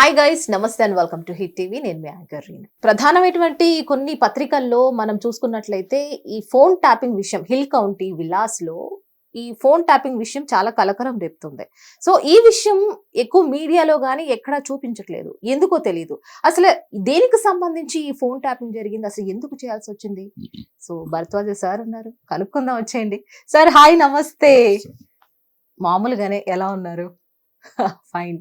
Hi guys నమస్తే and welcome to hit TV నేను మీ యాంకర్ రీనా. ప్రధానమైనటువంటి కొన్ని పత్రికల్లో మనం చూసుకున్నట్లయితే ఈ ఫోన్ ట్యాపింగ్ విషయం హిల్ కౌంటీ విలాస్లో ఈ ఫోన్ ట్యాపింగ్ విషయం చాలా కలకరం రేపుతుంది. సో ఈ విషయం ఎక్కువ మీడియాలో కానీ ఎక్కడా చూపించట్లేదు. ఎందుకో తెలియదు అసలు దేనికి సంబంధించి ఈ ఫోన్ ట్యాపింగ్ జరిగింది? అసలు ఎందుకు చేయాల్సి వచ్చింది? సో భరద్వాజ సార్ ఉన్నారు. కనుక్కుందాం వచ్చేయండి. సార్ హాయ్ నమస్తే. మామూలుగానే ఎలా ఉన్నారు? ఫైన్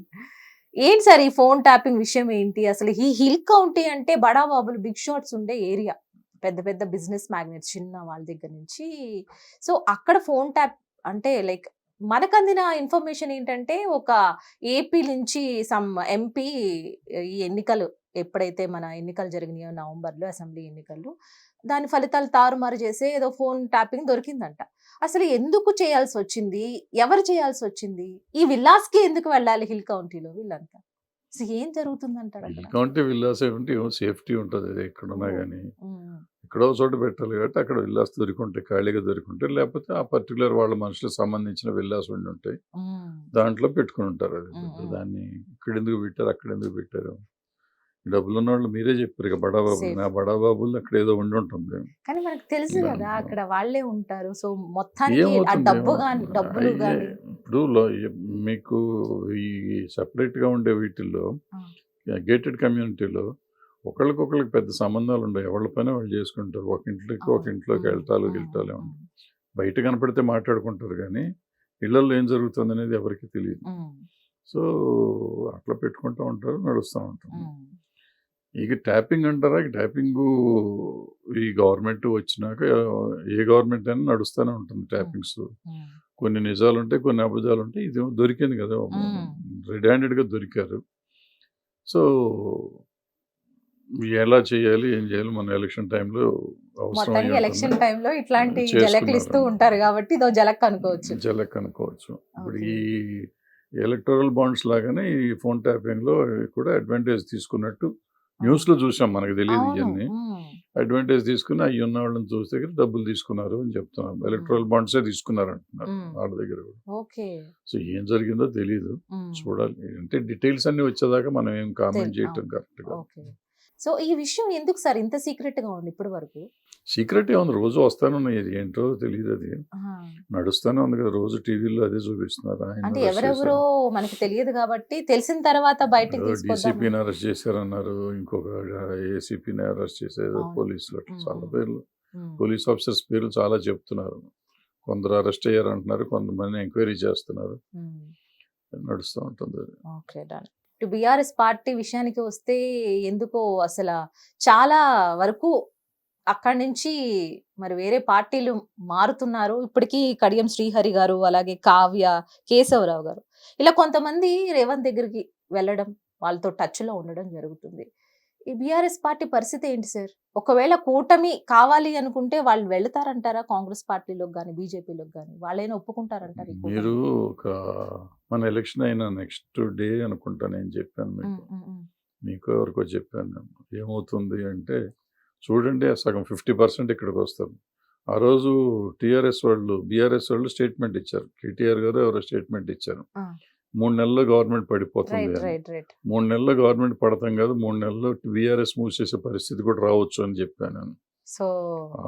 ఏంటి సార్ ఈ ఫోన్ ట్యాపింగ్ విషయం ఏంటి? అసలు ఈ హిల్ కౌంటీ అంటే బడా బాబులు బిగ్ షాట్స్ ఉండే ఏరియా. పెద్ద పెద్ద బిజినెస్ మ్యాగ్నెట్స్ చిన్న వాళ్ళ దగ్గర నుంచి. సో అక్కడ ఫోన్ ట్యాప్ అంటే లైక్ మనకు అందిన ఇన్ఫర్మేషన్ ఏంటంటే ఒక ఏపీ నుంచి సమ్ ఎంపీ ఈ ఎన్నికలు ఎప్పుడైతే మన ఎన్నికలు జరిగినాయో నవంబర్లో అసెంబ్లీ ఎన్నికలు దాని ఫలితాలు తారుమారు చేసే ఏదో ఫోన్ ట్యాపింగ్ దొరికిందంట. అసలు ఎందుకు చేయాల్సి వచ్చింది ఎవరు చేయాల్సి వచ్చింది ఈ విల్లాస్కి ఎందుకు వెళ్ళాలి హిల్ కౌంటీలో వీళ్ళంతా? అసలు ఏం జరుగుతుందంటారు అక్కడ? కౌంటీ విల్లాస్ ఏమంటే ఏమో సేఫ్టీ ఉంటుంది అది ఎక్కడున్నా కానీ ఎక్కడో చోట పెట్టాలి కాబట్టి అక్కడ విల్లాస్ దొరికింటాయి ఖాళీగా దొరికింటాయి. లేకపోతే ఆ పర్టికులర్ వాళ్ళ మనుషులకు సంబంధించిన విల్లాస్ ఉండి ఉంటాయి. దాంట్లో పెట్టుకుని ఉంటారు అది. దాన్ని ఇక్కడ ఎందుకు పెట్టారు అక్కడ ఎందుకు పెట్టారు? డబ్బులు ఉన్న వాళ్ళు మీరే చెప్పారు ఇక బడాబాబు. నా బడాబాబులు అక్కడ ఏదో ఉండి ఉంటుంది. కానీ మనకు తెలుసు కదా. అక్కడ వాళ్ళే ఉంటారు. సో మొత్తానికి డబ్బు డబ్బులు ఇప్పుడు మీకు ఈ separate గా ఉండే వీటిల్లో. గేటెడ్ కమ్యూనిటీలో ఒకళ్ళకొకళ్ళకి పెద్ద సంబంధాలు ఉండవు. ఎవరి పని వాళ్ళు చేసుకుంటారు. ఒక ఇంట్లోకి ఒక ఇంట్లోకి వెళ్తాలు గిల్టాలు ఉంటాయి. బయట కనపడితే మాట్లాడుకుంటారు కానీ ఇళ్ళలో ఏం జరుగుతుంది అనేది ఎవరికి తెలియదు. సో అట్లా పెట్టుకుంటూ ఉంటారు నడుస్తూ ఉంటారు. ఇక ట్యాపింగ్ అంటారా ట్యాపింగ్ ఈ గవర్నమెంట్ వచ్చినాక ఏ గవర్నమెంట్ అయినా నడుస్తూనే ఉంటుంది ట్యాపింగ్స్ కొన్ని నిజాలు ఉంటాయి కొన్ని అబద్ధాలు ఉంటాయి ఇది దొరికింది కదా. రెడ్ హ్యాండెడ్గా దొరికారు సో ఎలా చేయాలి ఏం చేయాలి మన ఎలక్షన్ టైంలో అవసరం ఎలక్షన్. టైంలో ఇట్లాంటి. జలకలు ఇస్తూ ఉంటారు కాబట్టి ఇదో జలక్ అనుకోవచ్చు జలక్ అనుకోవచ్చు ఇప్పుడు. ఈ ఎలక్టోరల్ బాండ్స్ లాగానే ఈ ఫోన్ ట్యాపింగ్లో కూడా అడ్వాంటేజ్ తీసుకున్నట్టు న్యూస్లో చూసాం మనకు తెలియదు ఇవన్నీ అడ్వాంటేజ్ తీసుకుని అవి ఉన్న వాళ్ళని చూస్తే దగ్గర డబ్బులు తీసుకున్నారు అని చెప్తున్నారు ఎలక్ట్రల్ బాండ్సే తీసుకున్నారు అంటున్నారు. వాళ్ళ దగ్గర కూడా. ఓకే. సో ఏం జరిగిందో తెలియదు చూడాలి. అంటే డీటెయిల్స్ అన్ని వచ్చేదాకా మనం ఏం కామెంట్ చేయటం అవును. కరెక్ట్గా ఓకే. సో ఈ విషయం ఎందుకు సార్ ఇంత సీక్రెట్గా ఉంది ఇప్పటి వరకు? సీక్రెట్ ఏముంది? రోజు వస్తానున్నాయి ఇది ఏంటో తెలియదు అది. నడుస్తానే ఉంది కదా. రోజు టీవీలో అదే చూపిస్తున్నారు. అంటే ఎవరెవరో మనకి తెలియదు కాబట్టి తెలిసిన తర్వాత బయటకు డీసీపీని అరెస్ట్ చేశారన్నారు. ఇంకొక ఏసీపీని అరెస్ట్ చేశారు. పోలీసులు. చాలా పేర్లు. పోలీస్ ఆఫీసర్స్ పేర్లు చాలా చెప్తున్నారు. కొందరు అరెస్ట్ అయ్యారు అంటున్నారు కొంతమంది ఎంక్వైరీ చేస్తున్నారు. నడుస్తూ ఉంటుంది. Okay done. బీఆర్ఎస్ పార్టీ విషయానికి వస్తే ఎందుకో అసలు చాలా వరకు అక్కడి నుంచి మరి వేరే పార్టీలు మారుతున్నారు. ఇప్పటికీ కడియం శ్రీహరి గారు అలాగే కావ్య కేశవరావు గారు. ఇలా కొంతమంది రేవంత్ దగ్గరికి వెళ్ళడం వాళ్ళతో టచ్లో ఉండడం జరుగుతుంది. ఈ బీఆర్ఎస్ పార్టీ పరిస్థితి ఏంటి సార్? ఒకవేళ కూటమి కావాలి అనుకుంటే వాళ్ళు వెళ్తారంటారా? కాంగ్రెస్ పార్టీలోకి కానీ బీజేపీలోకి కానీ వాళ్ళైనా ఒప్పుకుంటారంటారు? మీరు ఒక మన ఎలక్షన్ అయిన నెక్స్ట్ డే అనుకుంటా నేను చెప్పాను మీకు. మీకు ఎవరికో చెప్పాను నేను. ఏమవుతుంది అంటే చూడండి సగం ఫిఫ్టీ పర్సెంట్ ఇక్కడికి వస్తారు ఆ రోజు టీఆర్ఎస్ వాళ్ళు బీఆర్ఎస్ వాళ్ళు స్టేట్మెంట్ ఇచ్చారు. కేటీఆర్ గారు ఎవరో స్టేట్మెంట్ ఇచ్చారు. మూడు నెలల్లో గవర్నమెంట్ పడిపోతుంది మూడు నెలల్లో గవర్నమెంట్ పడతాం కాదు మూడు నెలల్లో బీఆర్ఎస్ మూసేసే పరిస్థితి కూడా రావచ్చు అని చెప్పాను. నేను సో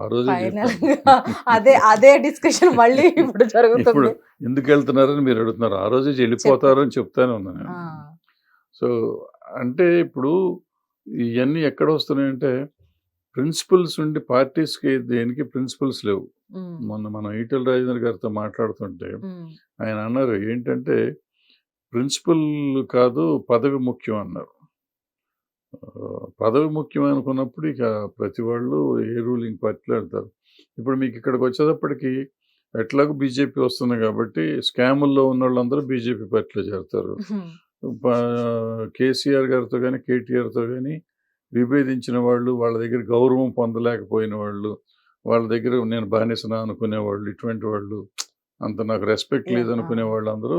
ఆ రోజు ఫైనల్ అదే అదే డిస్కషన్ మళ్ళీ ఇప్పుడు జరుగుతుంది. ఎందుకు వెళ్తున్నారని మీరు అడుగుతున్నారు. ఆ రోజే వెళ్ళిపోతారు అని చెప్తానే ఉన్నాను నేను. సో అంటే ఇప్పుడు ఇవన్నీ ఎక్కడ వస్తున్నాయంటే ప్రిన్సిపల్స్ ఉండి పార్టీస్కి దేనికి ప్రిన్సిపల్స్ లేవు. మొన్న మనం ఈటల రాజేంద్ర గారితో మాట్లాడుతుంటే ఆయన అన్నారు ఏంటంటే ప్రిన్సిపల్ కాదు పదవి ముఖ్యం అన్నారు. పదవి ముఖ్యం అనుకున్నప్పుడు ఇక ప్రతి వాళ్ళు ఏ రూలింగ్ పార్టీలో వెళ్తారు. ఇప్పుడు మీకు ఇక్కడికి వచ్చేటప్పటికి ఎట్లాగో బీజేపీ వస్తుంది కాబట్టి స్కాముల్లో ఉన్న వాళ్ళందరూ బీజేపీ పార్టీలో చేరుతారు. కేసీఆర్ గారితో కానీ కేటీఆర్తో కానీ విభేదించిన వాళ్ళు వాళ్ళ దగ్గర గౌరవం పొందలేకపోయిన వాళ్ళు వాళ్ళ దగ్గర నేను బానిసనా అనుకునే వాళ్ళు ఇటువంటి వాళ్ళు అంత నాకు రెస్పెక్ట్ లేదనుకునే. వాళ్ళు అందరూ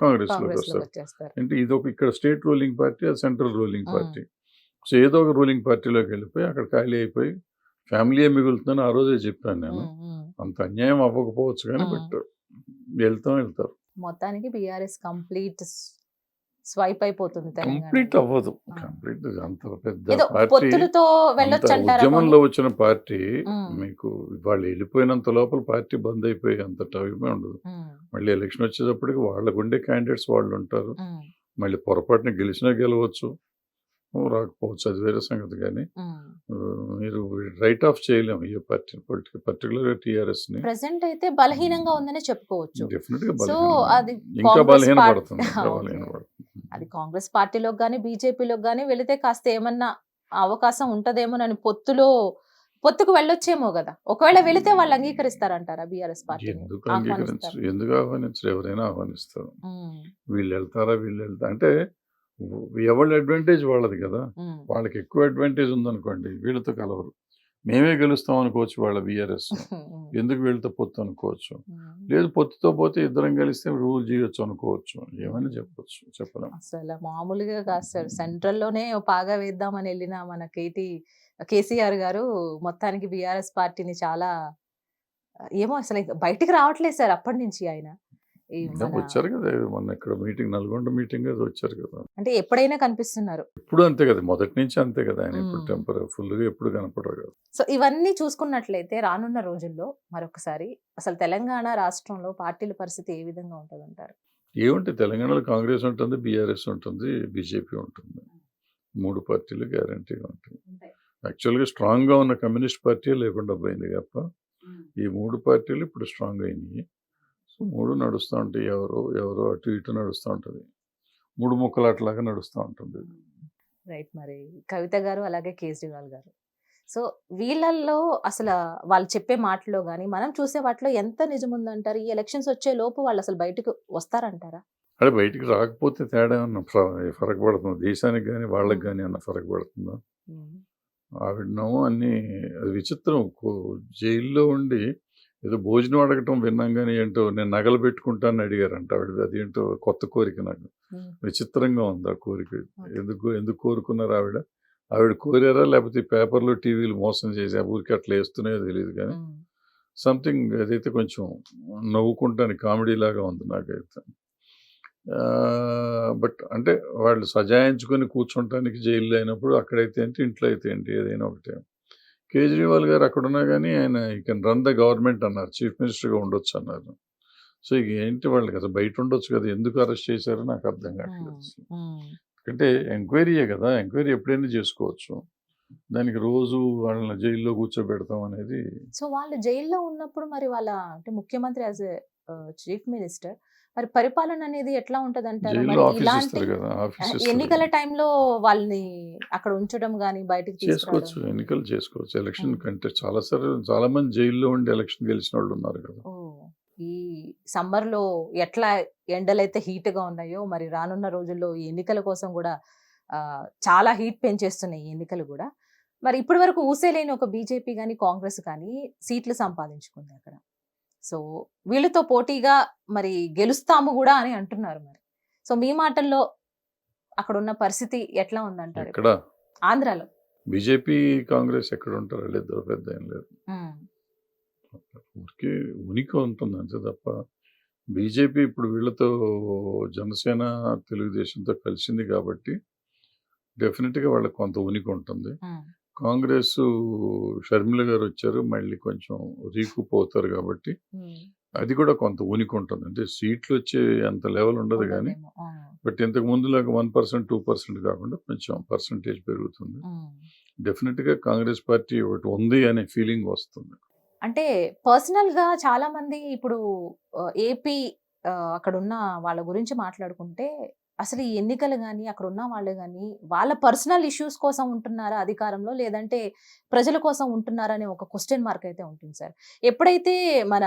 కాంగ్రెస్లోకి కాంగ్రెస్లో వస్తారు అంటే ఇది ఒక ఇక్కడ స్టేట్ రూలింగ్ పార్టీ అది సెంట్రల్ రూలింగ్. పార్టీ సో ఏదో ఒక రూలింగ్ పార్టీలోకి వెళ్ళిపోయి అక్కడ ఖాళీ అయిపోయి ఫ్యామిలీయే మిగులుతుందని ఆ రోజే చెప్పాను నేను. అంత అన్యాయం అవ్వకపోవచ్చు కానీ. బట్ వెళ్తాం వెళ్తారు మొత్తానికి బీఆర్ఎస్ కంప్లీట్ స్వైప్ అయిపోతుంది కంప్లీట్ అవ్వదు. కంప్లీట్ అంత పెద్ద పొత్తులతో ఉద్యమంలో వచ్చిన పార్టీ. మీకు వాళ్ళు వెళ్ళిపోయినంత లోపల పార్టీ బంద్ అయిపోయి అంత టైమే ఉండదు. మళ్ళీ ఎలక్షన్ వచ్చేటప్పటికి వాళ్ళకు ఉండే క్యాండిడేట్స్ వాళ్ళు ఉంటారు. మళ్ళీ పొరపాటున గెలిచినా గెలవచ్చు. రాకపోవచ్చు. అది వేరే సంగతి కానీ మీరు రైట్ ఆఫ్ చేయలేము ఈ పార్టీ పొలిటికల్ పర్టికులర్ టీఆర్ఎస్ని ప్రెసెంట్ అయితే బలహీనంగా ఉందనే చెప్పుకోవచ్చు. డెఫినెట్గా ఇంకా బలహీన పడుతుంది. ఇంకా. బలహీన పడుతుంది. అది కాంగ్రెస్ పార్టీలోకి కానీ బీజేపీలోకి కానీ వెళితే కాస్త ఏమన్నా అవకాశం ఉంటదేమోనని పొత్తులో పొత్తుకు వెళ్ళొచ్చేమో కదా. ఒకవేళ వెళితే వాళ్ళు అంగీకరిస్తారంటారా బీఆర్ఎస్ పార్టీ? ఎందుకు అంగీకరించరు? ఎందుకు ఆహ్వానించరు? ఎవరైనా ఆహ్వానిస్తారు. వీళ్ళు వెళ్తారా? వీళ్ళు వెళ్తా అంటే ఎవరి అడ్వాంటేజ్ వాళ్ళది కదా. వాళ్ళకి ఎక్కువ అడ్వాంటేజ్ ఉందనుకోండి వీళ్ళతో కలవరు. మేమే గెలుస్తాం అనుకోవచ్చు వాళ్ళ బీఆర్ఎస్ ఎందుకు వీళ్ళతో పొత్తు అనుకోవచ్చు? లేదు పొత్తుతో పోతే ఇద్దరం కలిస్తే రూల్ చేయొచ్చు అనుకోవచ్చు. ఏమైనా చెప్పొచ్చు చెప్పలేం. అసలు మామూలుగా కాదు సార్. సెంట్రల్లోనే ఓ పాగా వేద్దామని వెళ్ళిన మన కేటీ కేసీఆర్ గారు మొత్తానికి బీఆర్ఎస్ పార్టీని చాలా ఏమో అసలు బయటికి రావట్లేదు సార్ అప్పటి నుంచి ఆయన. వచ్చారు కదా మొన్న ఇక్కడ మీటింగ్ నల్గొండ మీటింగ్ అది వచ్చారు కదా. అంటే ఎప్పుడైనా కనిపిస్తున్నారు? ఎప్పుడు అంతే కదా మొదటి నుంచి అంతే కదా ఆయన ఇప్పుడు. టెంపర్ ఫుల్గా ఎప్పుడు కనపడరు కదా. సో ఇవన్నీ చూసుకున్నట్లయితే రానున్న రోజుల్లో మరొకసారి అసలు తెలంగాణ రాష్ట్రంలో పార్టీల పరిస్థితి ఏ విధంగా ఉంటుందంటారు? ఏముంటే తెలంగాణలో కాంగ్రెస్ ఉంటుంది బీఆర్ఎస్ ఉంటుంది బీజేపీ ఉంటుంది. మూడు పార్టీలు గ్యారంటీగా ఉంటాయి. యాక్చువల్గా స్ట్రాంగ్గా ఉన్న కమ్యూనిస్ట్ పార్టీ లేకుండా పోయింది తప్ప ఈ మూడు పార్టీలు ఇప్పుడు స్ట్రాంగ్ అయినాయి. సో మూడు నడుస్తూ ఉంటాయి ఎవరో ఎవరో అటు ఇటు నడుస్తూ ఉంటుంది. మూడు ముక్కలు అట్లాగా నడుస్తూ ఉంటుంది. రైట్ మరి. కవిత గారు అలాగే కేజ్రీవాల్ గారు. సో వీళ్ళల్లో అసలు వాళ్ళు చెప్పే మాటలో కానీ మనం చూసే వాటిలో ఎంత నిజం ఉందంటారు? ఈ ఎలక్షన్స్ వచ్చే లోపు వాళ్ళు అసలు బయటకు వస్తారంటారా? అదే బయటికి రాకపోతే తేడా ఫ- ఫరక్ పడుతుందా? దేశానికి కానీ వాళ్ళకి కానీ అన్న ఫరక్ పడుతుందా? ఆవిడనేమో అన్ని అది విచిత్రం జైల్లో ఉండి ఏదో భోజనం అడగటం విన్నాం కానీ ఏంటో నేను నగలు పెట్టుకుంటానని అడిగారంట ఆవిడ. అది ఏంటో కొత్త కోరిక నాకు. విచిత్రంగా ఉంది ఆ కోరిక ఎందుకు ఎందుకు కోరుకున్నారు ఆవిడ? ఆవిడ కోరారా? లేకపోతే పేపర్లు టీవీలు మోసం చేసి ఆ ఊరికి అట్లా వేస్తున్నాయో తెలియదు కానీ సంథింగ్ అదైతే కొంచెం నవ్వుకుంటానికి కామెడీ లాగా ఉంది నాకైతే. బట్ అంటే వాళ్ళు సజాయించుకొని కూర్చుంటానికి జైల్లో అయినప్పుడు అక్కడైతే ఏంటి ఇంట్లో అయితే ఏంటి ఏదైనా ఒకటే. కేజ్రీవాల్ గారు అక్కడ ఉన్నా కానీ ఆయన ఈ కెన్ రన్ ద గవర్నమెంట్ అన్నారు. చీఫ్ మినిస్టర్గా ఉండొచ్చు అన్నారు. సో ఇక ఏంటి వాళ్ళకి? అసలు బయట ఉండొచ్చు కదా. ఎందుకు అరెస్ట్ చేశారో నాకు అర్థం కావట్లేదు. అంటే ఎంక్వైరీయే కదా. ఎంక్వైరీ ఎప్పుడైనా చేసుకోవచ్చు. దానికి రోజు వాళ్ళని జైల్లో కూర్చోబెడతాం అనేది సో వాళ్ళు జైల్లో ఉన్నప్పుడు మరి వాళ్ళ అంటే ముఖ్యమంత్రి యాజ్ చీఫ్ మినిస్టర్ మరి పరిపాలన అనేది ఎట్లా ఉంటది అంటారు ఇలాంటి ఎన్నికల టైంలో వాళ్ళని అక్కడ ఉంచడం గానీ బయటికి చేసుకోవచ్చు ఎన్నికలు చేసుకోవచ్చు. ఎలక్షన్. కంటే చాలా సార్లు చాలా మంది జైల్లో ఉండి ఎలక్షన్ గెలిచిన వాళ్ళు ఉన్నారు కదా. ఈ సమ్మర్లో ఎట్లా ఎండలైతే హీట్గా ఉన్నాయో మరి రానున్న రోజుల్లో ఈ ఎన్నికల కోసం కూడా చాలా హీట్ పెంచేస్తున్నాయి ఈ ఎన్నికలు కూడా. మరి ఇప్పటి వరకు ఊసేలేని ఒక బీజేపీ కానీ కాంగ్రెస్ కానీ సీట్లు సంపాదించుకుంది అక్కడ. సో వీళ్ళతో పోటీగా మరి గెలుస్తాము కూడా అని అంటున్నారు మరి. సో మీ మాటల్లో అక్కడ ఉన్న పరిస్థితి ఎట్లా ఉందంటారు ఎక్కడ? ఆంధ్రాలో. బీజేపీ కాంగ్రెస్ ఎక్కడ ఉంటారు వాళ్ళిద్దరు పెద్ద ఏం లేదు. ఊరికే ఉనికి ఉంటుంది అంతే తప్ప బీజేపీ ఇప్పుడు వీళ్ళతో జనసేన తెలుగుదేశంతో కలిసింది కాబట్టి డెఫినెట్గా వాళ్ళకి కొంత ఉనికి ఉంటుంది. కాంగ్రెస్ షర్మిల గారు వచ్చారు మళ్ళీ కొంచెం రీకూప్ అవుతారు కాబట్టి అది కూడా కొంత ఉనికి ఉంటుంది అంటే సీట్లు వచ్చే అంత లెవెల్ ఉండదు కానీ బట్ ఇంతకు ముందులాగా వన్ పర్సెంట్ టూ పర్సెంట్ కాకుండా కొంచెం పర్సంటేజ్ పెరుగుతుంది. డెఫినెట్గా కాంగ్రెస్ పార్టీ ఒకటి ఉంది అనే ఫీలింగ్ వస్తుంది. అంటే పర్సనల్గా చాలా మంది ఇప్పుడు ఏపీ అక్కడ ఉన్న వాళ్ళ గురించి మాట్లాడుకుంటే అసలు ఈ ఎన్నికలు కానీ అక్కడ ఉన్న వాళ్ళు కానీ వాళ్ళ పర్సనల్ ఇష్యూస్ కోసం ఉంటున్నారా అధికారంలో? లేదంటే ప్రజల కోసం ఉంటున్నారా అనే ఒక క్వశ్చన్ మార్క్ అయితే ఉంటుంది సార్. ఎప్పుడైతే మన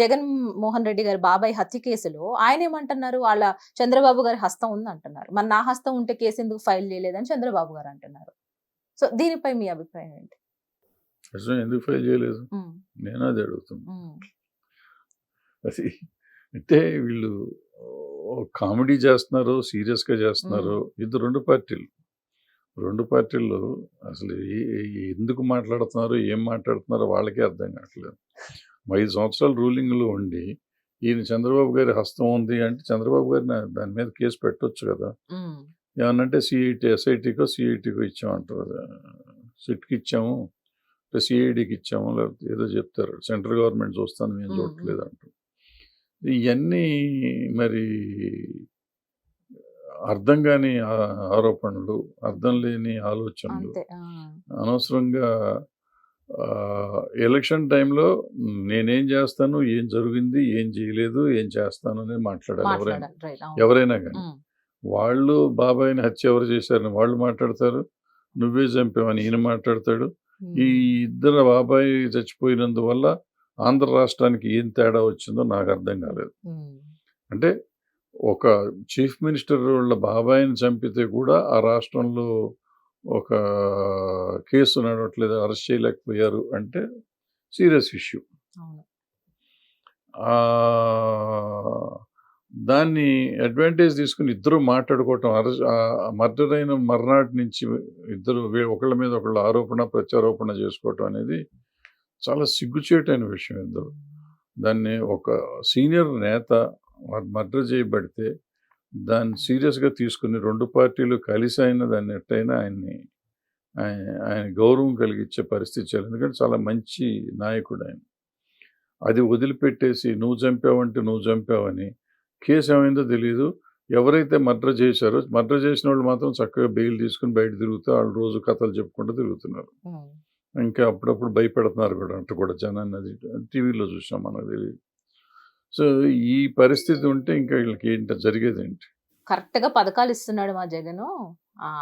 జగన్ మోహన్ రెడ్డి గారి బాబాయ్ హత్య కేసులో ఆయన ఏమంటున్నారు? వాళ్ళ చంద్రబాబు గారి హస్తం ఉంది అంటున్నారు మరి నా హస్తం ఉంటే కేసు ఎందుకు ఫైల్ చేయలేదని చంద్రబాబు గారు అంటున్నారు. సో దీనిపై మీ అభిప్రాయం ఏంటి? ఎందుకు ఫైల్ చేయలేదు? నేను అది అడుగుతున్నా. అది అంటే వీళ్ళు కామెడీ చేస్తున్నారు సీరియస్గా చేస్తున్నారు. ఇది రెండు పార్టీలు. రెండు పార్టీల్లో అసలు ఎందుకు మాట్లాడుతున్నారు ఏం మాట్లాడుతున్నారో వాళ్ళకే అర్థం కావట్లేదు. ఐదు సంవత్సరాలు రూలింగ్లో ఉండి ఈయన చంద్రబాబు గారి హస్తం ఉంది అంటే చంద్రబాబు గారి నా- దాని మీద కేసు పెట్టొచ్చు కదా. ఏమన్నంటే సిఐటి ఎస్ఐటికో సిఐటికో ఇచ్చామంటారు. సిట్కి ఇచ్చాము సిఐడికి ఇచ్చాము లేకపోతే ఏదో చెప్తారు. సెంట్రల్ గవర్నమెంట్ చూస్తాను మ్మ్. చూడట్లేదు అంటారు ఇవన్నీ మరి అర్థం కాని ఆరోపణలు అర్థం లేని ఆలోచనలు అంతే. ఆ, అనవసరంగా ఆ, ఎలక్షన్ టైంలో నేనేం చేస్తాను ఏం జరిగింది ఏం చేయలేదు ఏం చేస్తాను అనేది మాట్లాడాలి ఎవరైనా. మాట్లాడాలి. రైట్. అవును. ఎవరైనా కానీ ఉమ్, వాళ్ళు బాబాయిని హత్య ఎవరు చేశారని వాళ్ళు మాట్లాడతారు నువ్వే చంపావని ఈయన మాట్లాడతాడు. ఉమ్, ఈ ఇద్దరు బాబాయ్ చచ్చిపోయినందువల్ల ఆంధ్ర రాష్ట్రానికి ఏం తేడా వచ్చిందో నాకు అర్థం కాలేదు. అంటే ఒక చీఫ్ మినిస్టర్ వాళ్ళ బాబాయిని చంపితే కూడా ఆ రాష్ట్రంలో ఒక కేసు నడవట్లేదు అరెస్ట్ చేయలేకపోయారు అంటే సీరియస్ ఇష్యూ. దాన్ని అడ్వాంటేజ్ తీసుకుని ఇద్దరు మాట్లాడుకోవటం మర్డర్ అయిన మర్నాటి నుంచి ఇద్దరు ఒకళ్ళ మీద ఒకళ్ళ ఆరోపణ ప్రత్యారోపణ చేసుకోవటం అనేది చాలా సిగ్గుచేటైన విషయం ఇద్దరు దాన్ని ఒక సీనియర్ నేత మర్డర్ చేయబడితే దాన్ని సీరియస్గా తీసుకుని రెండు పార్టీలు కలిసి అయినా దాన్ని ఎట్టయినా ఆయన్ని ఆయన ఆయన గౌరవం కలిగించే పరిస్థితి చేయాలి. ఎందుకంటే చాలా మంచి నాయకుడు ఆయన అది వదిలిపెట్టేసి నువ్వు చంపావంటే నువ్వు చంపావని కేసు ఏమైందో తెలియదు ఎవరైతే మర్డర్ చేశారో మర్డర్ చేసిన వాళ్ళు మాత్రం చక్కగా బెయిల్ తీసుకుని బయట తిరుగుతూ వాళ్ళు రోజు కథలు చెప్పుకుంటూ తిరుగుతున్నారు. ఇంకా అప్పుడప్పుడు భయపెడుతున్నారు కూడా. అంటే కూడా జనాన్ని అది టీవీలో చూసాం మనకు తెలియదు. సో ఈ పరిస్థితి ఉంటే ఇంకా వీళ్ళకి ఏంటి జరిగేది ఏంటి కరెక్ట్గా పథకాలు ఇస్తున్నాడు మా జగన్.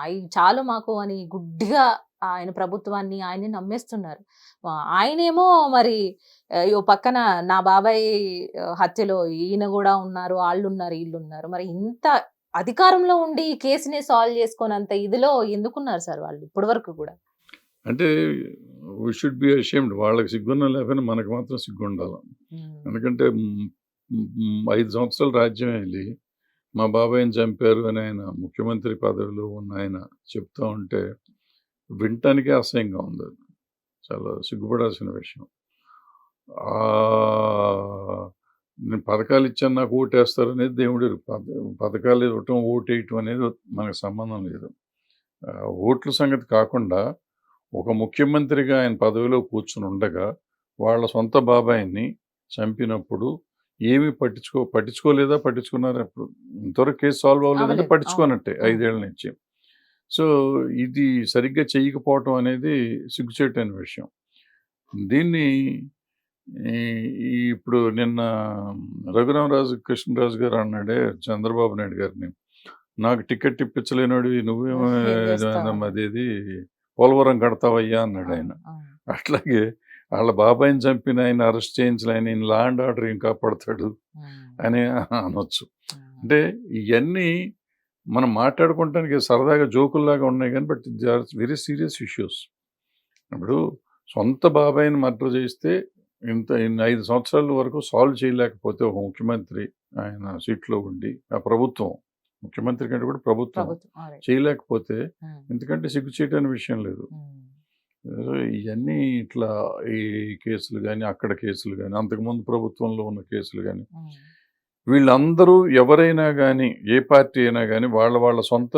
అవి చాలు మాకు అని గుడ్డిగా ఆయన ప్రభుత్వాన్ని ఆయన్ని నమ్మేస్తున్నారు. ఆయనేమో మరి ఓ పక్కన నా బాబాయ్ హత్యలో ఈయన కూడా ఉన్నారు వాళ్ళు ఉన్నారు వీళ్ళు ఉన్నారు. మరి ఇంత అధికారంలో ఉండి ఈ కేసుని సాల్వ్ చేసుకోనంత ఇదిలో ఎందుకున్నారు సార్ వాళ్ళు ఇప్పటి వరకు కూడా? అంటే వీ షుడ్ బి అషేమ్డ్ వాళ్ళకి సిగ్గున్న లేకపోయినా మనకు మాత్రం సిగ్గు ఉండాలి ఎందుకంటే ఐదు సంవత్సరాలు రాజ్యం వెళ్ళి మా బాబాయ్ని చంపారు అని ఆయన ముఖ్యమంత్రి పదవిలో ఉన్న ఆయన చెప్తా ఉంటే వినటానికే అసహ్యంగా ఉంది. చాలా సిగ్గుపడాల్సిన విషయం. నేను పథకాలు ఇచ్చాను నాకు ఓటేస్తారు అనేది దేవుడి పథ- పథకాలు ఇవ్వటం ఓటు వేయటం అనేది మనకు సంబంధం లేదు. ఓట్ల సంగతి కాకుండా ఒక ముఖ్యమంత్రిగా ఆయన పదవిలో కూర్చుని ఉండగా వాళ్ళ సొంత బాబాయిని చంపినప్పుడు ఏమి పట్టించుకో పట్టించుకోలేదా పట్టించుకున్నారా ఇప్పుడు ఇంతవరకు కేసు సాల్వ్ అవ్వలేదంటే అవ్వలేదు. పట్టించుకోనట్టే. ఐదేళ్ళ నుంచి సో ఇది సరిగ్గా చేయకపోవటం అనేది సిగ్గుచేటైన విషయం దీన్ని ఇప్పుడు నిన్న రఘురామరాజు కృష్ణరాజు గారు అన్నాడే చంద్రబాబు నాయుడు గారిని నాకు టికెట్ ఇప్పించలేనోడివి నువ్వేమో? అదేది పోలవరం కడతావయ్యా అన్నాడు ఆయన. అట్లాగే వాళ్ళ బాబాయిని చంపిన ఆయన అరెస్ట్ చేయించిన ఆయన లా అండ్ ఆర్డర్ ఏం కాపాడతాడు అని అనొచ్చు. అంటే ఇవన్నీ మనం మాట్లాడుకోవటానికి సరదాగా జోకుల్లాగా ఉన్నాయి కానీ but they are very serious issues. ఇప్పుడు సొంత బాబాయిని మర్డర్ చేస్తే ఇంత ఇన్ని ఐదు సంవత్సరాల వరకు సాల్వ్ చేయలేకపోతే ఒక ముఖ్యమంత్రి ఆయన సీట్లో ఉండి ఆ ప్రభుత్వం ముఖ్యమంత్రి కంటే కూడా ప్రభుత్వం. చేయలేకపోతే ఎందుకంటే సిగ్గు చేయడానికి విషయం లేదు. ఇవన్నీ ఇట్లా ఈ కేసులు కానీ అక్కడ కేసులు కానీ అంతకుముందు ప్రభుత్వంలో ఉన్న కేసులు కానీ వీళ్ళందరూ ఎవరైనా కానీ ఏ పార్టీ అయినా కానీ వాళ్ళ వాళ్ళ సొంత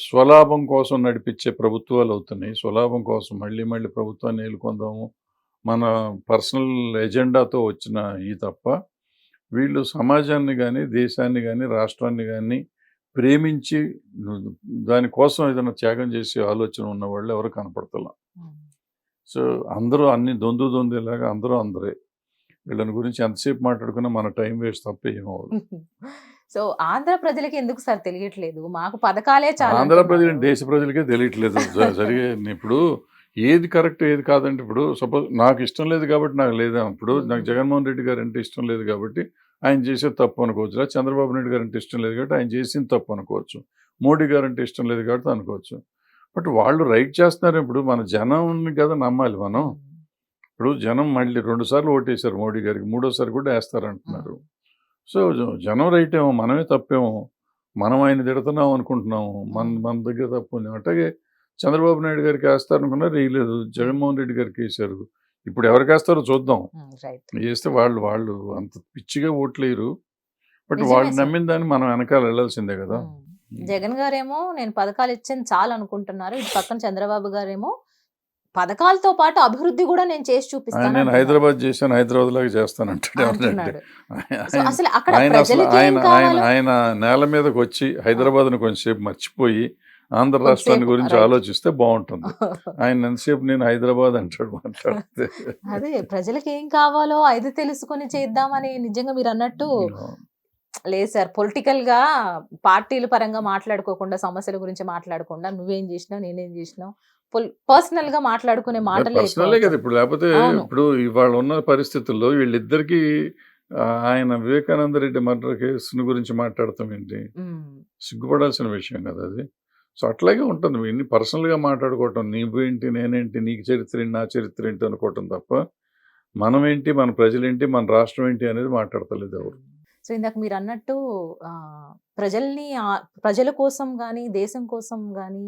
స్వలాభం కోసం నడిపించే ప్రభుత్వాలు అవుతున్నాయి. స్వలాభం కోసం మళ్ళీ మళ్ళీ ప్రభుత్వాన్ని ఏలుకొందాము. మన పర్సనల్ ఎజెండాతో వచ్చిన ఈ తప్ప వీళ్ళు సమాజాన్ని కానీ దేశాన్ని కానీ రాష్ట్రాన్ని కానీ ప్రేమించి దానికోసం ఏదైనా త్యాగం చేసే ఆలోచన ఉన్న వాళ్ళు ఎవరు కనపడతలా. సో అందరూ అన్ని దొందు దొందేలాగా అందరూ అందరే. వీళ్ళని గురించి ఎంతసేపు మాట్లాడుకున్నా మన టైం వేస్ట్ తప్ప ఏమవుదు సో ఆంధ్ర ప్రజలకి ఎందుకు సార్ తెలియట్లేదు? మాకు పథకాలే చాలా ఆంధ్రప్రదేశ్ అంటున్నారు. దేశ ప్రజలకే తెలియట్లేదు. సరిగా ఇప్పుడు ఏది కరెక్ట్ ఏది కాదంటే ఇప్పుడు సపోజ్ నాకు ఇష్టం లేదు కాబట్టి నాకు లేదా. ఇప్పుడు నాకు జగన్మోహన్ రెడ్డి గారు అంటే ఇష్టం లేదు కాబట్టి ఆయన చేసేది తప్పు అనుకోవచ్చు. లేదా చంద్రబాబు నాయుడు గారు అంటే ఇష్టం లేదు కాబట్టి ఆయన చేసింది తప్పు అనుకోవచ్చు. మోడీ గారు అంటే ఇష్టం లేదు కాబట్టి అనుకోవచ్చు. బట్ వాళ్ళు రైట్ చేస్తున్నారు. ఇప్పుడు మన జనం కదా నమ్మాలి మనం. ఇప్పుడు జనం మళ్ళీ రెండు సార్లు ఓటేశారు మోడీ గారికి మూడోసారి కూడా వేస్తారంటున్నారు. సో జనం రైట్ ఏమో మనమే తప్పేమో మనం ఆయన తిడుతున్నాం అనుకుంటున్నాము మన మన దగ్గర తప్పు ఉంది. అట్లాగే చంద్రబాబు నాయుడు గారికి వేస్తారనుకున్నారు వేయలేదు జగన్మోహన్ రెడ్డి గారికి వేశారు ఇప్పుడు ఎవరికి వేస్తారో చూద్దాం. చేస్తే వాళ్ళు వాళ్ళు అంత పిచ్చిగా ఓట్లేరు బట్ వాళ్ళు. నమ్మిన దాన్ని మనం వెనకాల వెళ్ళాల్సిందే కదా. జగన్ గారేమో నేను పథకాలు ఇచ్చాను చాలు అనుకుంటున్నారు. ఇటు పక్కన చంద్రబాబు గారేమో పథకాలతో పాటు అభివృద్ధి కూడా నేను చేసి చూపిస్తాను నేను. హైదరాబాద్ చేశాను హైదరాబాద్ లాగా అంటున్నాడు. సో ఆయన- అసలు ఆయన నేల మీదకి వచ్చి హైదరాబాద్ని కొంచెంసేపు మర్చిపోయి ఆంధ్ర రాష్ట్రాన్ని గురించి. ఆలోచిస్తే బాగుంటుంది. ఆయన ఎంతసేపు నేను హైదరాబాద్ అంటాడు మాట్లాడితే. అదే ప్రజలకి ఏం కావాలో అది తెలుసుకొని చేద్దామని నిజంగా మీరు అన్నట్టు లేదు సార్ పొలిటికల్గా పార్టీల పరంగా మాట్లాడుకోకుండా సమస్యల గురించి మాట్లాడకుండా నువ్వేం చేసినావు నేనేం చేసినావు పర్సనల్గా మాట్లాడుకునే మాటలే పర్సనలే కదా ఇప్పుడు. లేకపోతే. ఇప్పుడు ఇవాళ ఉన్న పరిస్థితుల్లో వీళ్ళిద్దరికి ఆయన వివేకానంద రెడ్డి మర్డర్ కేసుని గురించి మాట్లాడతాం ఏంటి? సిగ్గుపడాల్సిన విషయం కదా అది. సో అట్లాగే ఉంటుంది. ఇన్ని పర్సనల్గా మాట్లాడుకోవటం నీవేంటి నేనేంటి నీకు చరిత్ర ఏంటి నా చరిత్ర ఏంటి అనుకోవటం తప్ప మనం ఏంటి మన ప్రజలేంటి మన రాష్ట్రం ఏంటి అనేది మాట్లాడతలేదు ఎవరు. సో ఇందాక మీరు అన్నట్టు ప్రజల్ని ప్రజల కోసం కానీ దేశం కోసం కానీ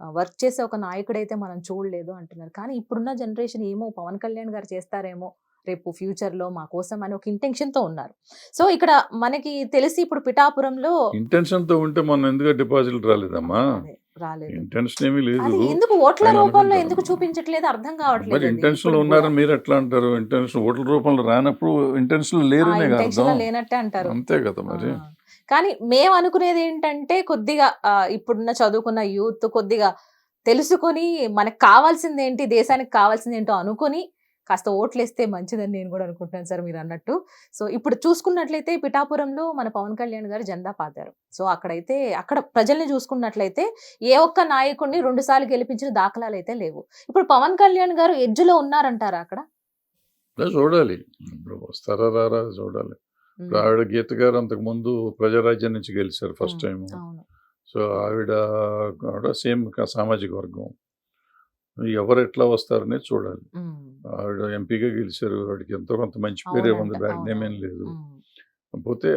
వర్క్ చేసే ఒక నాయకుడైతే మనం చూడలేదు అంటున్నారు. కానీ ఇప్పుడున్న జనరేషన్ ఏమో పవన్ కళ్యాణ్ గారు చేస్తారేమో రేపు ఫ్యూచర్లో మా కోసం అని ఒక ఇంటెన్షన్తో ఉన్నారు సో ఇక్కడ మనకి తెలిసి ఇప్పుడు పిఠాపురంలో ఇంటెన్షన్తో ఉంటే మనం ఎందుకు డిపాజిట్ రాలేదమ్మా రాలేదు ఇంటెన్షన్ ఏమీ లేదు ఎందుకు ఓట్ల రూపంలో. ఎందుకు చూపించట్లేదు అర్థం కావట్లేదు మరి. ఇంటెన్షన్లో ఉన్నారని. మీరు ఎట్లా అంటారు ఇంటెన్షన్ ఓట్ల రూపంలో రానప్పుడు ఇంటెన్షన్ ఆ, లేరనే కదా. లేనట్టే అంటారు అంతే కదా మరి. కానీ మేము అనుకునేది ఏంటంటే కొద్దిగా ఇప్పుడున్న చదువుకున్న యూత్ కొద్దిగా తెలుసుకొని మనకు కావాల్సింది ఏంటి దేశానికి కావాల్సింది ఏంటో అనుకొని కాస్త ఓట్లేస్తే మంచిదని నేను కూడా అనుకుంటున్నాను సార్ మీరు అన్నట్టు. సో ఇప్పుడు చూసుకున్నట్లయితే పిఠాపురంలో మన పవన్ కళ్యాణ్ గారు జెండా పాతారు. సో అక్కడైతే అక్కడ ప్రజల్ని చూసుకున్నట్లయితే ఏ ఒక్క నాయకుడిని రెండు సార్లు గెలిపించిన దాఖలాలు అయితే లేవు. ఇప్పుడు పవన్ కళ్యాణ్ గారు ఎడ్జ్లో ఉన్నారంటారా అక్కడ? చూడాలి. ఇప్పుడు వస్తారా రారా చూడాలి. ఆవిడ గీత గారు అంతకు ముందు ప్రజారాజ్యం నుంచి గెలిచారు ఫస్ట్ టైం సో ఆవిడ ఆవిడ సేమ్ సామాజిక వర్గం. ఎవరు ఎట్లా వస్తారనేది చూడాలి. ఆవిడ ఎంపీగా గెలిచారు. ఆవిడకి ఎంతో కొంత మంచి పేరే ఉంది బ్యాడ్ నేమ్ ఏం. లేదు. పోతే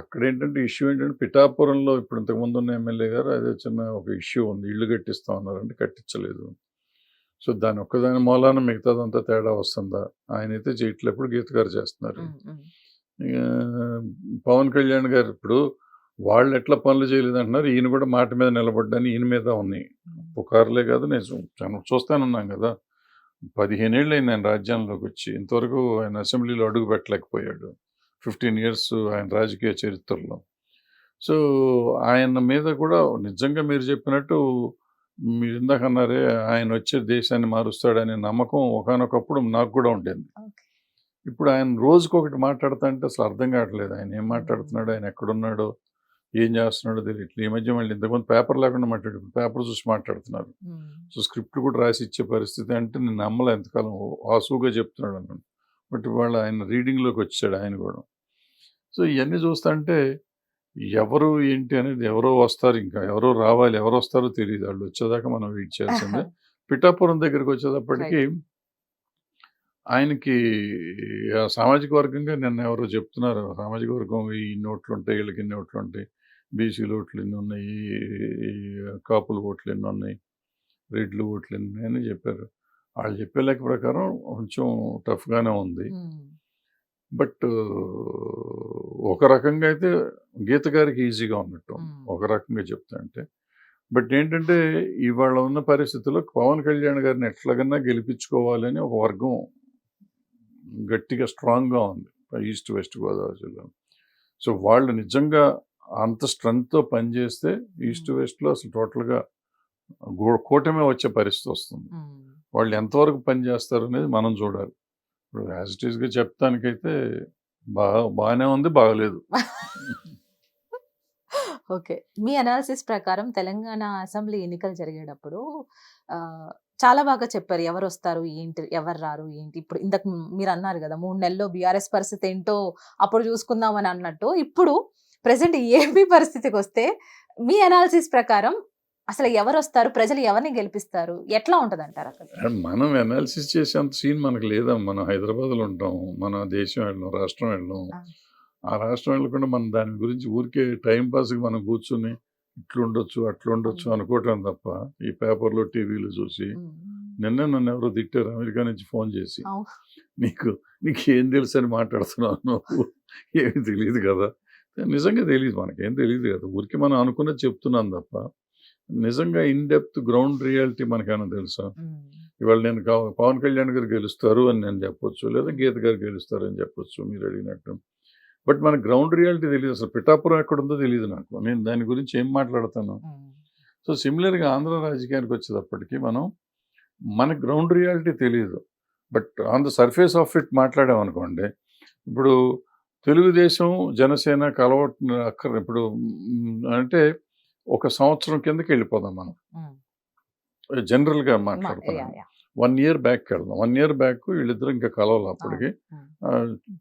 అక్కడ ఏంటంటే ఇష్యూ ఏంటంటే పిఠాపురంలో ఇప్పుడు ఇంతకు ముందు ఉన్న ఎమ్మెల్యే గారు అదే చిన్న ఒక ఇష్యూ ఉంది. ఇల్లు కట్టిస్తా ఉన్నారంటే కట్టించలేదు. సో దాని ఒక్కదాని మూలాన మిగతాదంతా తేడా వస్తుందా? ఆయన అయితే చేయట్లేదు గీత గారు చేస్తున్నారు పవన్ కళ్యాణ్ గారు ఇప్పుడు వాళ్ళు ఎట్లా పనులు చేయలేదు అంటున్నారు ఈయన కూడా మాట మీద నిలబడ్డాని ఈయన మీద ఉన్నాయి. పుకార్లే కాదు నేను చూస్తానున్నాం కదా. పదిహేనేళ్ళు అయింది ఆయన రాజ్యాంగంలోకి వచ్చి ఇంతవరకు ఆయన అసెంబ్లీలో అడుగు పెట్టలేకపోయాడు. ఫిఫ్టీన్ ఇయర్స్ ఆయన రాజకీయ చరిత్రలో. సో ఆయన మీద కూడా నిజంగా మీరు చెప్పినట్టు మీరు ఇందాక అన్నారే ఆయన వచ్చే దేశాన్ని మారుస్తాడనే నమ్మకం ఒకనొకప్పుడు నాకు కూడా ఉండేది. ఇప్పుడు ఆయన రోజుకొకటి మాట్లాడుతా అంటే అసలు అర్థం కావట్లేదు. ఆయన ఏం మాట్లాడుతున్నాడు? ఆయన ఎక్కడున్నాడో? ఏం చేస్తున్నాడో తెలియట్లేదు ఈ మధ్య మళ్ళీ ఇంతకుముందు పేపర్ లేకుండా మాట్లాడు పేపర్ చూసి మాట్లాడుతున్నారు. సో స్క్రిప్ట్ కూడా రాసి ఇచ్చే పరిస్థితి అంటే నేను నమ్మలే ఎంతకాలం ఆసుగా చెప్తున్నాడు అన్నాను. బట్ ఇవాళ ఆయన రీడింగ్లోకి వచ్చాడు ఆయన కూడా. సో ఇవన్నీ చూస్తుంటే ఎవరు ఏంటి అనేది ఎవరో వస్తారు ఇంకా. ఎవరో రావాలి ఎవరు వస్తారో తెలియదు వాళ్ళు వచ్చేదాకా మనం వెయిట్ చేయాల్సిందే. పిఠాపురం దగ్గరికి వచ్చేటప్పటికి ఆయనకి సామాజిక వర్గంగా నిన్న ఎవరో చెప్తున్నారు. సామాజిక వర్గం ఈ నోట్లు ఉంటాయి వీళ్ళకి ఇన్ని ఓట్లు ఉంటాయి బీసీలు ఓట్లు ఎన్ని ఉన్నాయి? ఈ కాపుల ఓట్లు ఎన్ని ఉన్నాయి? రెడ్లు ఓట్లు ఎన్ని ఉన్నాయని చెప్పారు. వాళ్ళు చెప్పే లెక్క ప్రకారం కొంచెం టఫ్గానే ఉంది. బట్ ఒక రకంగా అయితే గీత గారికి ఈజీగా ఉన్నట్టు. ఒక రకంగా చెప్తా అంటే. బట్ ఏంటంటే ఇవాళ ఉన్న పరిస్థితుల్లో పవన్ కళ్యాణ్ గారిని ఎట్లాగన్నా గెలిపించుకోవాలని ఒక వర్గం గట్టిగా స్ట్రాంగ్గా ఉంది. ఈస్ట్ వెస్ట్ గోదావరి జిల్లా సో వాళ్ళు నిజంగా అంత స్ట్రెంగ్త్తో పనిచేస్తే ఈస్ట్ వెస్ట్లో అసలు టోటల్గా కూటమే వచ్చే పరిస్థితి వస్తుంది. వాళ్ళు ఎంతవరకు పని చేస్తారు అనేది మనం చూడాలి. ఇప్పుడు యాజ్ ఇట్ ఈస్గా చెప్తానికైతే బాగా బాగానే ఉంది బాగలేదు. ఓకే. మీ అనాలిసిస్ ప్రకారం తెలంగాణ అసెంబ్లీ ఎన్నికలు జరిగేటప్పుడు చాలా బాగా చెప్పారు. ఎవరు వస్తారు ఏంటి ఎవరు రారు ఏంటి. ఇప్పుడు ఇంతకు మీరు అన్నారు కదా మూడు నెలల్లో బీఆర్ఎస్ పరిస్థితి ఏంటో అప్పుడు చూసుకుందామని అన్నట్టు. ఇప్పుడు ప్రజెంట్ ఏపీ పరిస్థితికి వస్తే మీ అనాలిసిస్ ప్రకారం అసలు ఎవరు వస్తారు? ప్రజలు ఎవరిని గెలిపిస్తారు? ఎట్లా ఉంటది అంటారు అక్కడ మనం అనాలిసిస్ చేసేంత సీన్ మనకు లేదా. మనం హైదరాబాద్లో ఉంటాం మన దేశం వెళ్ళాం రాష్ట్రం వెళ్ళాం ఆ. రాష్ట్రం వెళ్ళకుండా మనం దాని గురించి ఊరికే టైం పాస్కి మనం కూర్చుని ఇట్లుండొచ్చు అట్లుండొచ్చు. అనుకోవటం తప్ప ఈ పేపర్లో టీవీలు చూసి. నిన్న నన్ను ఎవరో తిట్టారు అమెరికా నుంచి ఫోన్ చేసి. నీకు నీకు ఏం తెలుసు అని మాట్లాడుతున్నావు? నువ్వు? ఏమి తెలియదు కదా. నిజంగా తెలియదు మనకేం తెలియదు కదా. ఊరికి మనం అనుకున్నది చెప్తున్నాం తప్ప నిజంగా ఇన్ డెప్త్ గ్రౌండ్ రియాలిటీ మనకేమైనా తెలుసా? ఇవాళ నేను పవన్ కళ్యాణ్ గారు గెలుస్తారు అని నేను చెప్పొచ్చు లేదా గీత గారు గెలుస్తారు అని చెప్పొచ్చు మీరు అడిగినట్టు. బట్ మన గ్రౌండ్ రియాలిటీ తెలియదు అసలు. పిఠాపురం ఎక్కడ ఉందో తెలియదు నాకు. నేను దాని గురించి ఏం మాట్లాడతాను? సో సిమిలర్గా ఆంధ్ర రాజకీయానికి వచ్చేటప్పటికి మనం మన గ్రౌండ్ రియాలిటీ తెలియదు but on the surface of it మాట్లాడామనుకోండి ఇప్పుడు తెలుగుదేశం జనసేన కలవట్ అక్కర్ ఇప్పుడు అంటే ఒక సంవత్సరం కిందకి వెళ్ళిపోదాం మనం. జనరల్గా మాట్లాడుతున్నాం. వన్ ఇయర్ బ్యాక్ వెళ్దాం. వన్ ఇయర్ బ్యాక్ వీళ్ళిద్దరు ఇంకా కలవాలి అప్పటికి?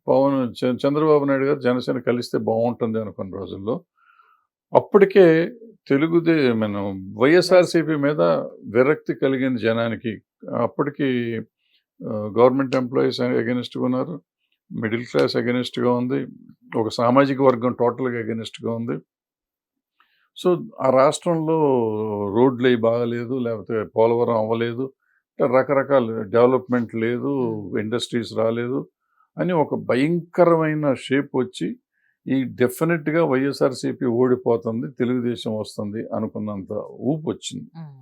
పవన్ చంద్రబాబు నాయుడు గారు జనసేన కలిస్తే బాగుంటుంది అనుకున్న రోజుల్లో. అప్పటికే తెలుగుదే మనం వైఎస్ఆర్సీపీ మీద విరక్తి కలిగింది జనానికి అప్పటికి గవర్నమెంట్ ఎంప్లాయీస్ అగెనిస్ట్గా ఉన్నారు. మిడిల్ క్లాస్ అగెనిస్ట్గా ఉంది. ఒక సామాజిక వర్గం టోటల్గా అగెనిస్ట్గా ఉంది. సో ఆ రాష్ట్రంలో రోడ్లు అవి బాగలేదు లేకపోతే పోలవరం అవ్వలేదు రకరకాల డెవలప్మెంట్ లేదు ఇండస్ట్రీస్ రాలేదు అని ఒక భయంకరమైన షేప్ వచ్చి ఈ డెఫినెట్గా వైఎస్ఆర్సీపీ ఓడిపోతుంది తెలుగుదేశం వస్తుంది అనుకున్నంత ఊపు వచ్చింది. ఉమ్,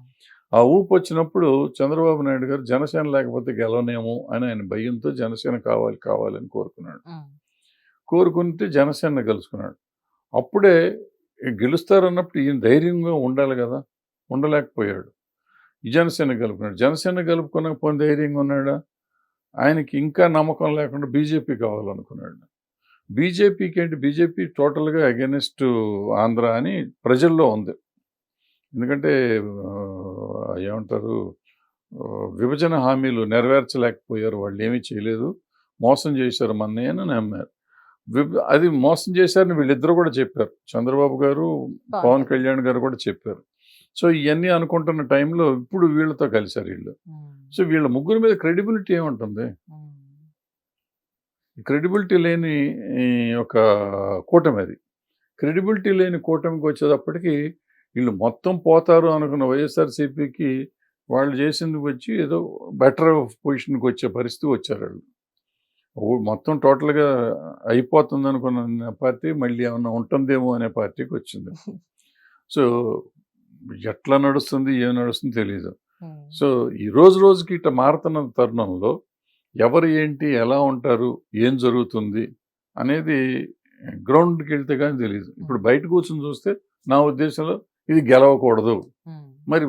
ఆ ఊపు వచ్చినప్పుడు చంద్రబాబు నాయుడు గారు జనసేన లేకపోతే గెలవనేమో అని ఆయన భయంతో జనసేన కావాలి కావాలని కోరుకున్నాడు. కోరుకుంటే జనసేన గెలుచుకున్నాడు. అప్పుడే గెలుస్తారన్నప్పుడు ఈయన ధైర్యంగా ఉండాలి కదా ఉండలేకపోయాడు. ఈ జనసేన గెలుపుకున్నాడు. జనసేన గెలుపుకునకపోయిన ధైర్యంగా ఉన్నాడా? ఆయనకి ఇంకా నమ్మకం లేకుండా బీజేపీ కావాలనుకున్నాడు. బీజేపీకి ఏంటి బీజేపీ టోటల్గా అగెనిస్ట్ ఆంధ్ర అని ప్రజల్లో ఉంది. ఎందుకంటే ఏమంటారు విభజన హామీలు నెరవేర్చలేకపోయారు. వాళ్ళు ఏమీ చేయలేదు. మోసం చేశారు మన్నే అని నమ్మారు. అది మోసం చేశారని వీళ్ళిద్దరు కూడా చెప్పారు. చంద్రబాబు గారు పవన్ కళ్యాణ్ గారు కూడా చెప్పారు. సో ఇవన్నీ అనుకుంటున్న టైంలో ఇప్పుడు వీళ్ళతో కలిశారు వీళ్ళు. సో వీళ్ళ ముగ్గురు మీద క్రెడిబిలిటీ ఏముంటుంది? క్రెడిబిలిటీ లేని ఒక కూటమి అది. క్రెడిబిలిటీ లేని కూటమికి వచ్చేటప్పటికి వీళ్ళు మొత్తం పోతారు అనుకున్న వైఎస్ఆర్సీపీకి వాళ్ళు చేసింది వచ్చి ఏదో బెటర్ పొజిషన్కి వచ్చే పరిస్థితి వచ్చారు వాళ్ళు. మొత్తం టోటల్గా అయిపోతుంది అనుకున్న పార్టీ మళ్ళీ ఏమన్నా ఉంటుందేమో అనే పార్టీకి వచ్చింది. సో ఎట్లా నడుస్తుంది ఏం నడుస్తుంది తెలియదు సో ఈ రోజు రోజుకి ఇట్లా మారుతున్న తరుణంలో ఎవరు ఏంటి ఎలా ఉంటారు ఏం జరుగుతుంది అనేది గ్రౌండ్కి వెళ్తే కానీ తెలియదు ఇప్పుడు బయట కూర్చొని చూస్తే నా ఉద్దేశంలో ఇది గెలవకూడదు. మరి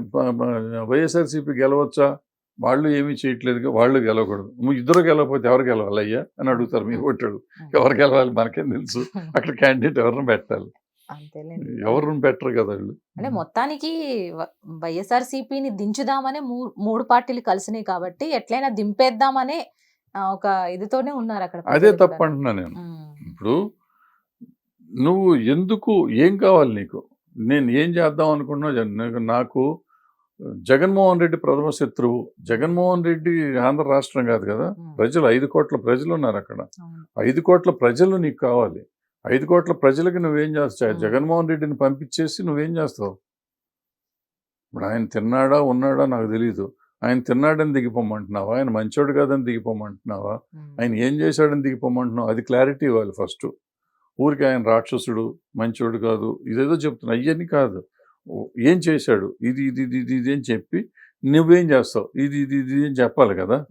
వైఎస్ఆర్సీపీ గెలవచ్చా? వాళ్ళు ఏమీ చేయట్లేదు వాళ్ళు గెలవకూడదు. నువ్వు ఇద్దరు గెలవకపోతే ఎవరు గెలవాలి అయ్యా? అని అడుగుతారు మీరు కొట్టాడు ఎవరు గెలవాలి మనకేం తెలుసు. అక్కడ క్యాండిడేట్ ఎవరిని పెట్టాలి? ఎవరిని పెట్టరు కదా వాళ్ళు? అంటే మొత్తానికి వైఎస్ఆర్ సిపిని దించుదామనే మూడు పార్టీలు కలిసినాయి కాబట్టి ఎట్లయినా దింపేద్దామనే ఒక ఇదితోనే ఉన్నారు అక్కడ అదే తప్పు. అంటున్నా నేను. ఇప్పుడు నువ్వు ఎందుకు ఏం కావాలి నీకు? నేను ఏం చేద్దాం అనుకున్నా నాకు- జగన్మోహన్ రెడ్డి ప్రథమ శత్రువు. జగన్మోహన్ రెడ్డి ఆంధ్ర రాష్ట్రం కాదు కదా. ప్రజలు ఐదు కోట్ల ప్రజలు ఉన్నారు అక్కడ. ఐదు కోట్ల ప్రజలు నీకు కావాలి. ఐదు కోట్ల ప్రజలకి నువ్వేం చేస్తావు. జగన్మోహన్ రెడ్డిని పంపించేసి నువ్వేం చేస్తావు? ఇప్పుడు ఆయన తిన్నాడా ఉన్నాడా నాకు తెలియదు ఆయన తిన్నాడని దిగిపోమంటున్నావా? ఆయన మంచోడు కాదని దిగిపోమంటున్నావా? ఆయన ఏం చేశాడని దిగిపోమంటున్నావు? అది క్లారిటీ ఇవ్వాలి ఫస్ట్. ఊరికి ఆయన రాక్షసుడు మంచోడు కాదు. ఇదేదో చెప్తున్నా. అవన్నీ కాదు. ఏం చేశాడు? ఇది ఇది ఇది ఇది ఇది అని చెప్పి నువ్వేం చేస్తావు? ఇది ఇది ఇది అని చెప్పాలి కదా?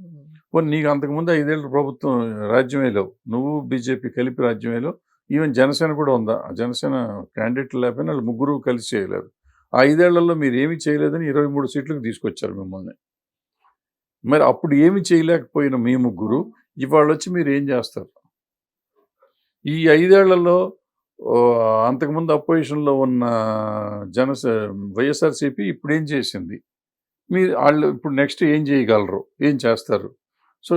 పోనీ నీకు అంతకుముందు ఐదేళ్ళ ప్రభుత్వం రాజ్యమే లేవు. నువ్వు బీజేపీ కలిపి రాజ్యమే లేవు. ఈవెన్ జనసేన కూడా ఉందా? ఆ జనసేన క్యాండిడేట్లు లేకపోయినా వాళ్ళు ముగ్గురు కలిసి చేయలేరు ఆ ఐదేళ్ళలో మీరు ఏమీ చేయలేదని ఇరవై మూడు సీట్లకు తీసుకొచ్చారు మిమ్మల్ని. మరి అప్పుడు ఏమి చేయలేకపోయిన మీ ముగ్గురు ఇవాళ వచ్చి మీరు ఏం చేస్తారు? ఈ ఐదేళ్ళలో అంతకుముందు అపోజిషన్లో ఉన్న జనస వైఎస్ఆర్సీపీ ఇప్పుడు ఏం చేసింది? మీరు వాళ్ళు ఇప్పుడు నెక్స్ట్ ఏం చేయగలరు? ఏం చేస్తారు? సో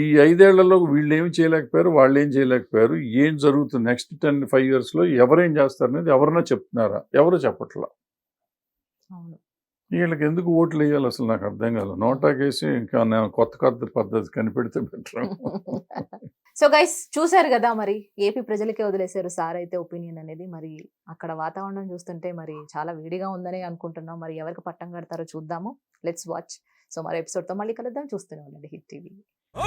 ఈ ఐదేళ్ళలో వీళ్ళు ఏమి చేయలేకపోయారు? వాళ్ళు ఏం చేయలేకపోయారు? ఏం జరుగుతుంది? నెక్స్ట్ టెన్ ఫైవ్ ఇయర్స్లో ఎవరేం చేస్తారు అనేది ఎవరన్నా చెప్తున్నారా? ఎవరు చెప్పట్లా? అవును. వీళ్ళకి ఎందుకు ఓట్లు వేయాలి అసలు? నాకు అర్థం కాదు. నోటాకేసి ఇంకా నేను కొత్త కొత్త పద్ధతి కనిపెడితే బెటర్. సో గైస్ చూశారు కదా మరి? ఏపీ ప్రజలకే వదిలేశారు సార్ అయితే ఒపీనియన్ అనేది. మరి అక్కడ వాతావరణం చూస్తుంటే మరి చాలా వేడిగా ఉందని అనుకుంటున్నాం. మరి ఎవరికి పట్టం కడతారో చూద్దాము. లెట్స్ వాచ్ సో మరో ఎపిసోడ్తో మళ్ళీ కలుద్దాం. చూస్తూనే ఉండండి హిట్ టీవీ ओ